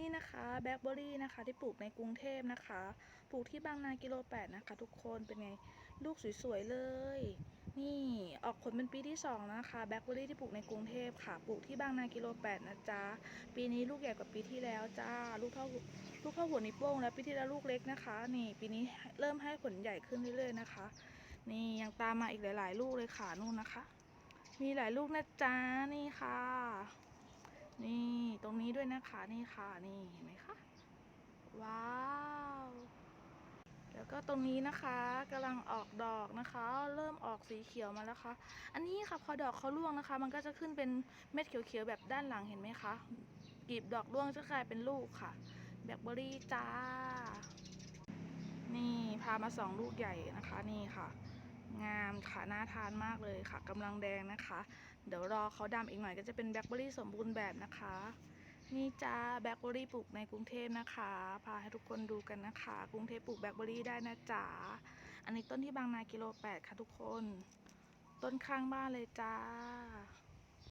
นี่นะคะแบล็คเบอร์รี่นะคะ ที่ปลูกในกรุงเทพนะคะ ปลูกที่บางนากิโลแปดนะคะ ทุกคนเป็นไงลูกสวยๆเลย นี่ออกผลเป็นปีที่สองนะคะแบล็คเบอร์รี่ที่ปลูกในกรุงเทพค่ะ ปลูกที่บางนากิโลแปดนะจ๊ะ ปีนี้ลูกใหญ่กว่าปีที่แล้วจ้า ลูกเท่าลูกเท่าหัวนิ้วโป้งแล้วปีที่แล้วลูกเล็กนะคะ นี่ปีนี้เริ่มให้ผลใหญ่ขึ้นเรื่อยๆนะคะ นี่ยังตามมาอีกหลาย ๆ ลูกเลยค่ะนู่นนะคะ มีหลายลูกนะจ๊ะนี่ค่ะ ตรงนี้ด้วยนะคะนี่ค่ะนี่เห็นไหมคะว้าวแล้วก็ตรงนี้นะคะกำลังออกดอกนะคะ เริ่มออกสีเขียวมาแล้วค่ะ อันนี้ค่ะพอดอกเขาร่วงนะคะ มันก็จะขึ้นเป็นเม็ดเขียวๆแบบด้านหลังเห็นไหมคะกลีบดอกร่วงจะกลายเป็นลูกค่ะแบล็คเบอร์รี่จ้า นี่พามาสองลูกใหญ่นะคะนี่ค่ะ งามค่ะน่าทานมากเลยค่ะกำลังแดงนะคะ เดี๋ยวรอเขาดำอีกหน่อยก็จะเป็นแบล็คเบอร์รี่สมบูรณ์แบบนะคะ นี่จ้าแบล็คเบอร์รี่ปลูกในกรุงเทพนะคะ พาให้ทุกคนดูกันนะคะ กรุงเทพปลูกแบล็คเบอร์รี่ได้นะจ๊ะอันนี้ต้นที่บางนากิโลแปดค่ะทุกคน ต้นข้างบ้านเลยจ้า